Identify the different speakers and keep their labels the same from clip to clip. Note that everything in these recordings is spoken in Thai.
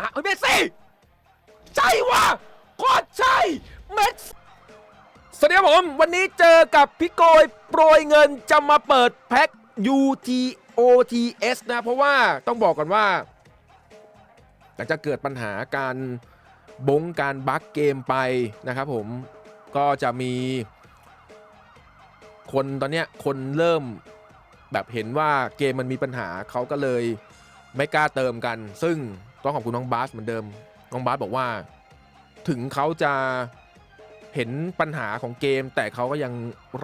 Speaker 1: อะเฮ้ยเมสซี่ ใช่ว่ะโคตรใช่เมสสวัสดีครับผม วันนี้เจอกับพี่โกยโปรยเงินจะมาเปิดแพ็ค UTOTS นะ เพราะว่าต้องบอกก่อนว่า หลังจากเกิดปัญหาการบงการบั๊กเกมไปนะครับผมก็จะมี คนตอนเนี้ยคนเริ่มแบบเห็นว่าเกมมันมีปัญหาเขาก็เลยไม่กล้าเติมกัน ซึ่ง ต้องขอบคุณน้องบาสเหมือนเดิม น้องบาสบอกว่า ถึงเขาจะเห็นปัญหาของเกม แต่เขาก็ยัง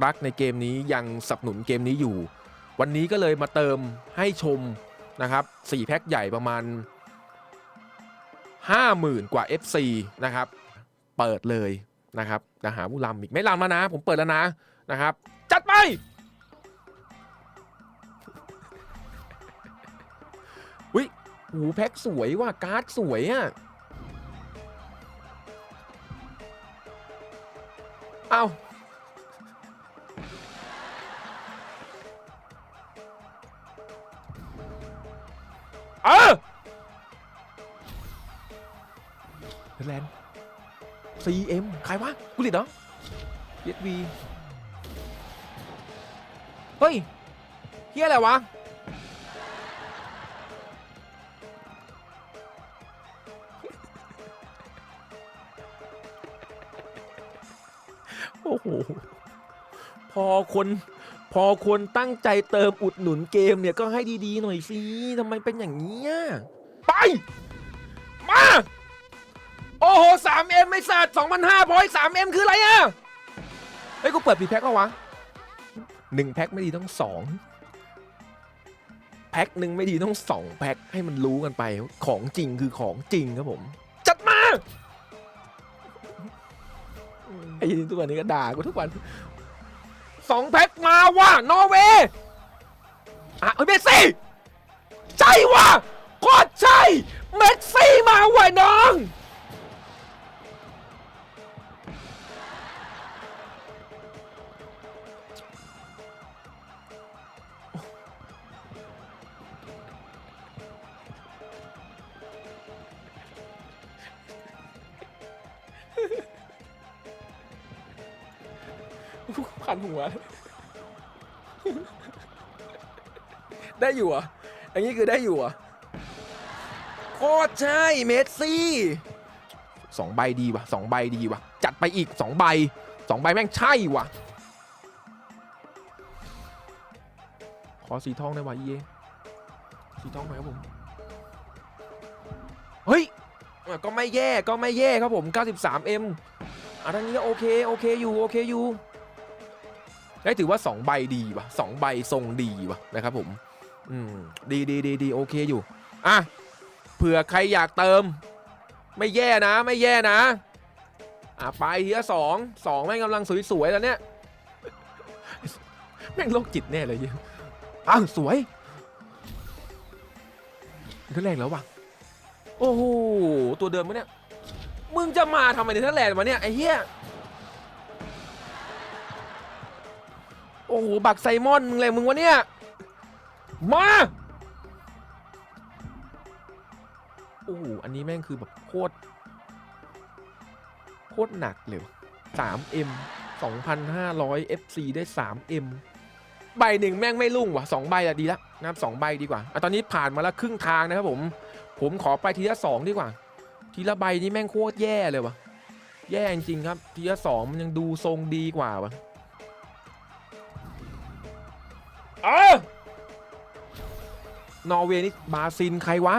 Speaker 1: รักในเกมนี้ยังสนับสนุนเกมนี้อยู่ วันนี้ก็เลยมาเติมให้ชมนะครับ4แพ็คใหญ่ประมาณ 50,000 กว่า FC นะครับ เปิดเลยนะครับจะหาผู้ลำอีกไม่ลำแล้วนะ ผมเปิดแล้วนะนะครับ จัดไป หูแพ็คสวยว่ะการ์ดสวยอะเอาเออแลนด์ CM ใครวะกูหลิดเหรอ PSV เฮ้ยเฮียอะไรวะ โอ้โห พอคนพอคนตั้งใจเติมอุดหนุนเกมเนี่ยก็ให้ดีๆหน่อยสิทำไมเป็นอย่างนี้ ไป มา โอ้โห 3M ไม่สัตว์2,500พอย 3M คืออะไรอะเฮ้ย กูเปิดปีแพ็คแล้ววะหนึ่งแพ็คไม่ดีต้องสองแพ็คหนึ่งไม่ดีต้องสองแพ็คให้มันรู้กันไป ของจริงคือของจริงครับผม จัดมา อ้ยินทุกวันนี้ก็ด่ากูทุกวันสองแพ็คมาว่ะนอร์เวย์อะเฮ้ยเมสซี่ใช่ว่ะโคตรใช่เมสซี่มาว่ะน้อง ขันหัว ได้อยู่อะอันนี้คือได้อยู่อะโคตรใช่เมสซี่สองใบดีว่ะสองใบดีว่ะ จัดไปอีกสองใบสองใบแม่งใช่ว่ะ ขอสีทองได้ว่ะเยสีทองหน่อยครับผม เฮ้ย ก็ไม่แย่ก็ไม่แย่ครับผม 93M อะทางนี้ก็โอเค โอเคอยู่ โอเคอยู่ ได้ถือว่า 2 ใบดีว่ะ2ใบทรงดีว่ะนะครับผมอืมดีดีดีดีโอเคอยู่อะเผื่อใครอยากเติม ไม่แย่นะไม่แย่นะอะไปทีละสองสองแม่งกำลังสวยๆแล้วเนี่ยแม่งโรคจิตแน่เลยเหี้ยอ้าวสวยเท่าแรกแล้วว่ะโอ้โหตัวเดิมปะเนี่ยมึงจะมาทำไมในเทอร์แลนด์มาเนี่ยไอ้เหี้ย โอ้โห บักไซมอน มึงอะไรมึงวะเนี่ย มา โอ้โห อันนี้แม่งคือแบบโคตร โคตรหนักเลย 3M 2,500 FC ได้ 3M ใบหนึ่งแม่งไม่รุ่งว่ะสองใบอะดีละนะครับสองใบดีกว่าอะตอนนี้ผ่านมาแล้วครึ่งทางนะครับผม ผมขอไปทีละสองดีกว่า ทีละใบนี่แม่งโคตรแย่เลยวะแย่จริงครับ ทีละสองมันยังดูทรงดีกว่าวะ เออนอร์เวย์นี่บาซินใครวะ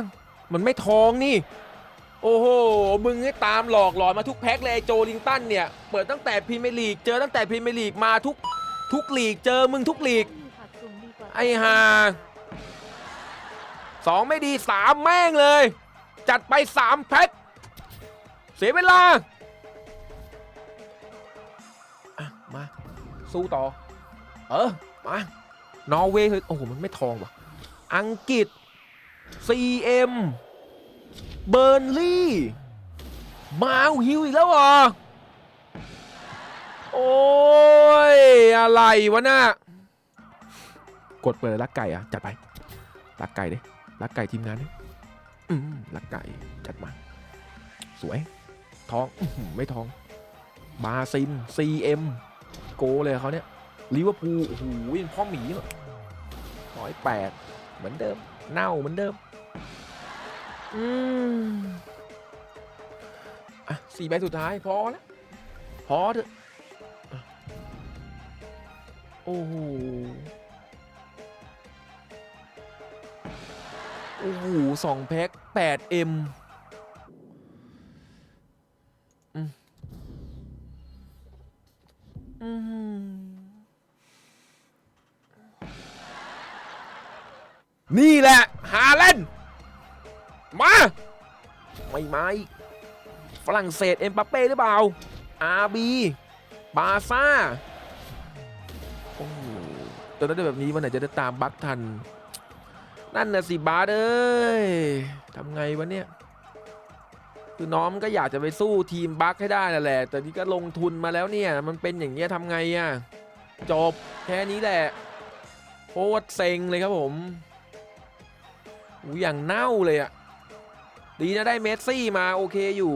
Speaker 1: มันไม่ทองนี่ โอ้โห มึงให้ตามหลอกหลอนมาทุกแพ็คเลยโจลิงตันเนี่ย เปิดตั้งแต่พรีเมียร์ลีก เจอตั้งแต่พรีเมียร์ลีกมาทุกทุกลีก เจอมึงทุกลีก ไอ้ห่าสองไม่ดีสามแม่งเลย จัดไปสามแพ็ค เสียเวลา มา สู้ต่อ เออ มา นอร์เวย์โอ้โหมันไม่ทองว่ะ อังกฤษ CM เบอร์นลี่ มาฮิวอีกแล้วเหรอ โอ้ย อะไรวะน่ะกดเปิดลักไก่อะจัดไปลักไก่ดิลักไก่ทีมงานดิอืมลักไก่จัดมา สวยท้องไม่ท้อง บาซิม CM โกเลยเขาเนี่ย ลิเวอร์พูลโอ้โหยังพ่อหมีร้อยแปดเหมือนเดิม เน่าเหมือนเดิม อืมอะสี่ใบสุดท้ายพอแล้วพอเถอะอะโอ้โหโอ้โหสองแพ็คแปดเอ็ม นี่แหละฮาเลนด์มา ไม่ไมาอีกฝรั่งเศสเอ็มปัปเป้หรือเปล่า อาร์บีบาซ่าโอ้ตอนนั้นแบบนี้วันไหนจะได้ตามบัคทัน นั่นน่ะสิบาสเอ้ยทำไงวะเนี่ย คือน้องมันก็อยากจะไปสู้ทีมบัคให้ได้นั่นแหละ แต่นี่ก็ลงทุนมาแล้วเนี่ย มันเป็นอย่างเงี้ยทำไงอะ่ะ จบแค่นี้แหละโคตรเซ็งเลยครับผม อูอย่างเน่าเลยอะดีนะได้เมสซี่มาโอเคอยู่